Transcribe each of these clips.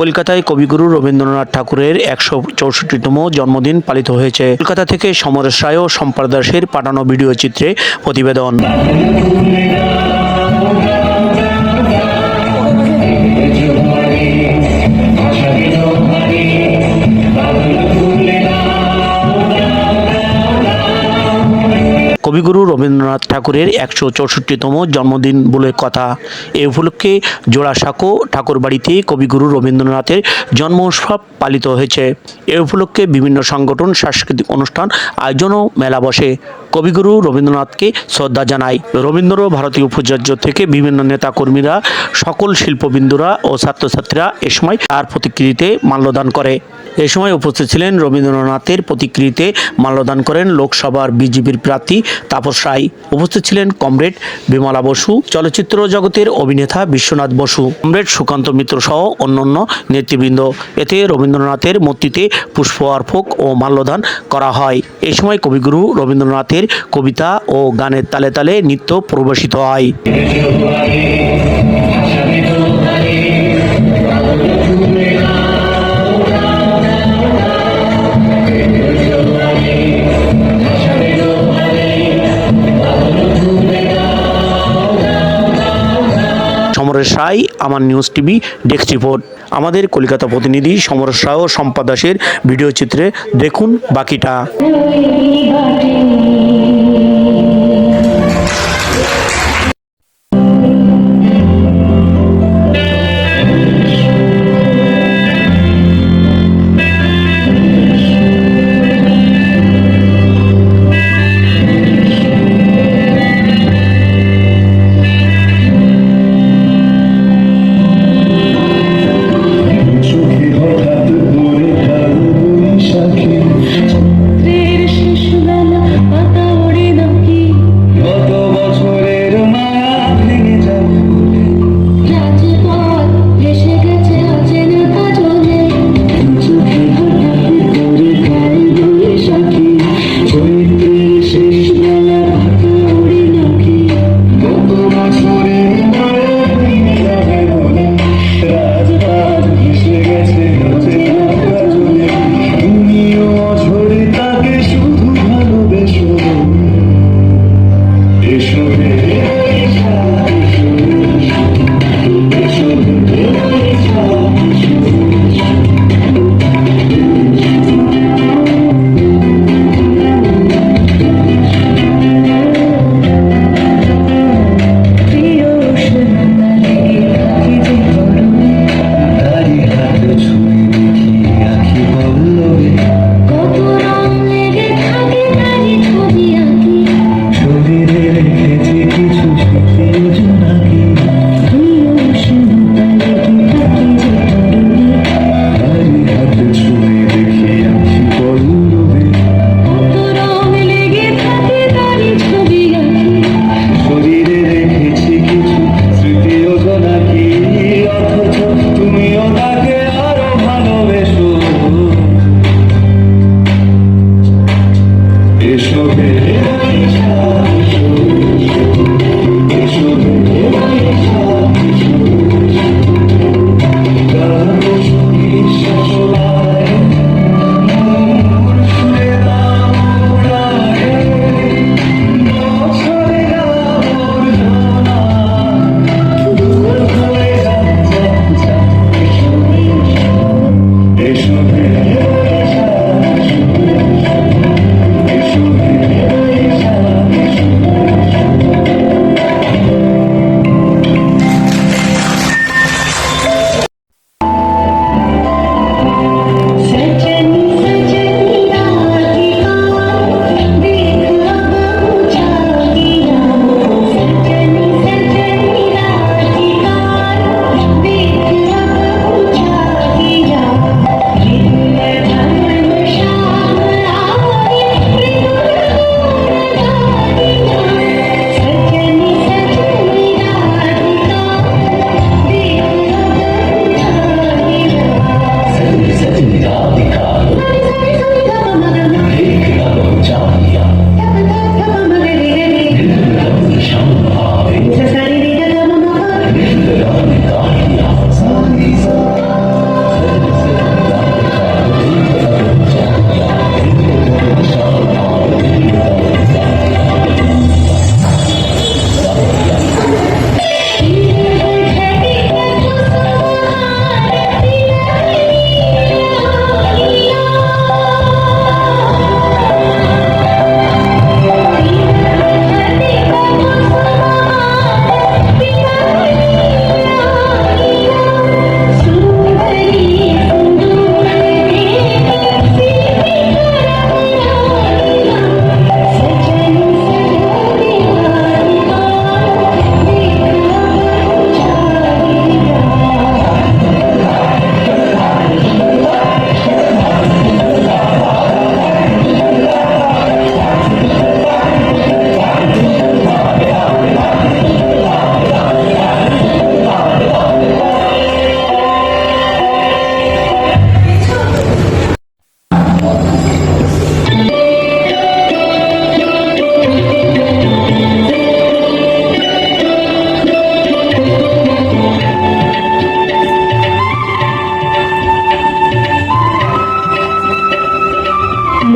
কলকাতায় কবিগুরু রবীন্দ্রনাথ ঠাকুরের একশো চৌষট্টিতম জন্মদিন পালিত হয়েছে। কলকাতা থেকে সমরেশ রায় ও সম্পাদাসের পাঠানো ভিডিও চিত্রে প্রতিবেদন। কবিগুরু রবীন্দ্রনাথ ঠাকুরের একশো চৌষট্টিতম জন্মদিন বলে কথা। এ উপলক্ষে জোড়াসাঁকো ঠাকুরবাড়িতে কবিগুরু রবীন্দ্রনাথের জন্ম উৎসব পালিত হয়েছে। এ উপলক্ষে বিভিন্ন সংগঠন, সাংস্কৃতিক অনুষ্ঠান আয়োজন ও মেলা বসে। কবিগুরু রবীন্দ্রনাথকে শ্রদ্ধা জানায় রবীন্দ্র ভারতীয় উপাচার্য থেকে বিভিন্ন নেতাকর্মীরা, সকল শিল্পবিন্দুরা ও ছাত্রছাত্রীরা এ সময় তার প্রতিকৃতিতে মাল্যদান করে। এ সময় উপস্থিত ছিলেন রবীন্দ্রনাথের প্রতিকৃতিতে মাল্যদান করেন লোকসভার বিজেপির প্রার্থী তাপস রায়। উপস্থিত ছিলেন কমরেড বিমলা বসু। চলচ্চিত্র জগতের অভিনেতা বিশ্বনাথ বসু। কমরেড সুকান্ত মিত্র সহ অন্যান্য নেতৃবৃন্দ। এতে রবীন্দ্রনাথের মূর্তিতে পুষ্প অর্পক ও মাল্যদান করা হয়। এ সময় কবিগুরু রবীন্দ্রনাথের কবিতা ও গানের তালে তালে নৃত্য প্রবেশিত হয়। সমরেশ রায় আমার নিউজ টিভি ডেস্ক রিপোর্ট আমাদের কলকাতা প্রতিনিধি সমরেশ রায় ও সম্পাদ দাসের ভিডিও চিত্রে দেখুন বাকিটা।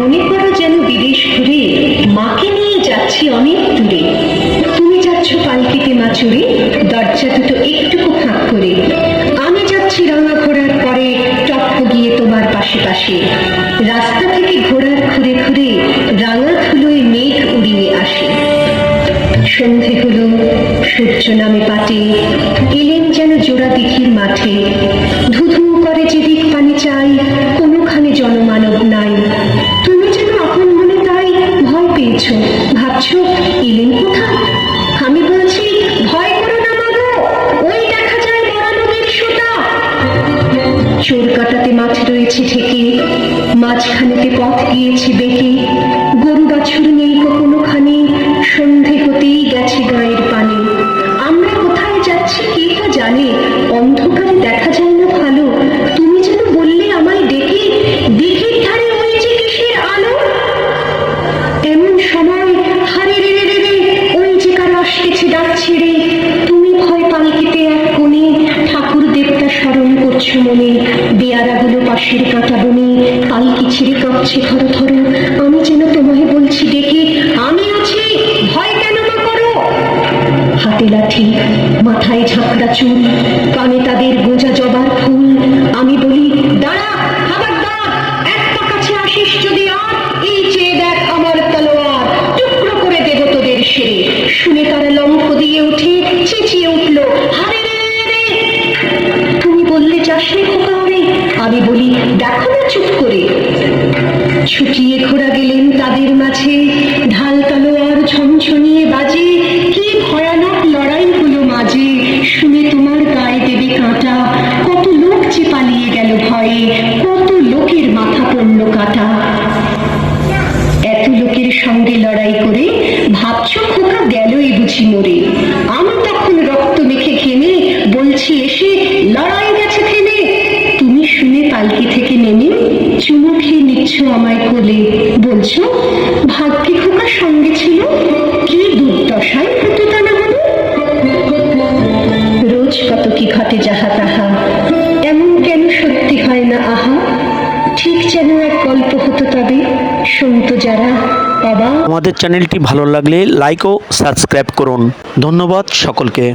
মনে করো যেন বিদেশ ঘুরে মাকে নিয়ে যাচ্ছি অনেক দূরে। তুমি যাচ্ছ পালকিতে মা চুরে দরজা দুটো একটুকু ফাঁক করে। আমি যাচ্ছি রাঙা ঘোড়ার পরে টপ গিয়ে তোমার পাশে পাশে। রাস্তা থেকে ঘোড়ার ঘুরে ঘুরে রাঙা ধুলোয় মেঘ উড়িয়ে আসে। সন্ধে হলো, সূর্য নামে পাটে, এলেন যেন জোড়া দিঘির মাঠে। ভাবছ এলেন কোথায়? আমি বলছি, ভয় করো না মাগো ওই দেখা যায় বড় নদীর সুতা। চোর কাটাতে মাছ রয়েছে ঠেকে, মাঝখানেতে পথ গিয়েছে বেঁকে। গরু বাছুর নেই কোনোখানে সন্ধে হতেই গেছে মনে বেয়ারাগুলো পাশের কাটা বনে পালকি ছিঁড়ে কাঁপছে থর থর আমি যেন তোমায় বলছি ডেকে আমি আছি, ভয় কেন না করো? হাতে লাঠি, মাথায় ঝাঁকড়া চুল, কানে তাদের গোজা আমি বলি দেখো না চুপ করে। ছুটিয়ে ঘোরা গেলেন তাদের মাঝে। ঢাল তলোয়ার ঝনঝনিয়ে বাজে, কি ভয়ানক লড়াই হলো মাঝে। শুনে তোমার গায়ে দেবে কাঁটা। কত লোক যে পালিয়ে গেল ভয়ে, কত লোকের মাথা পড়ল কাটা। বলছো ভাগ্যে খোকা সঙ্গে ছিল? কি দুর্দশায় হতো তা না হলো? রোজ কত কি ঘটে যাহা তাহা, এমন কেন সত্যি হয় না আহা? ঠিক যেন এক গল্প হতো তবে, শুনতো যারা অবাক। আমাদের চ্যানেলটি ভালো লাগলে লাইক ও সাবস্ক্রাইব করুন। ধন্যবাদ সকলকে।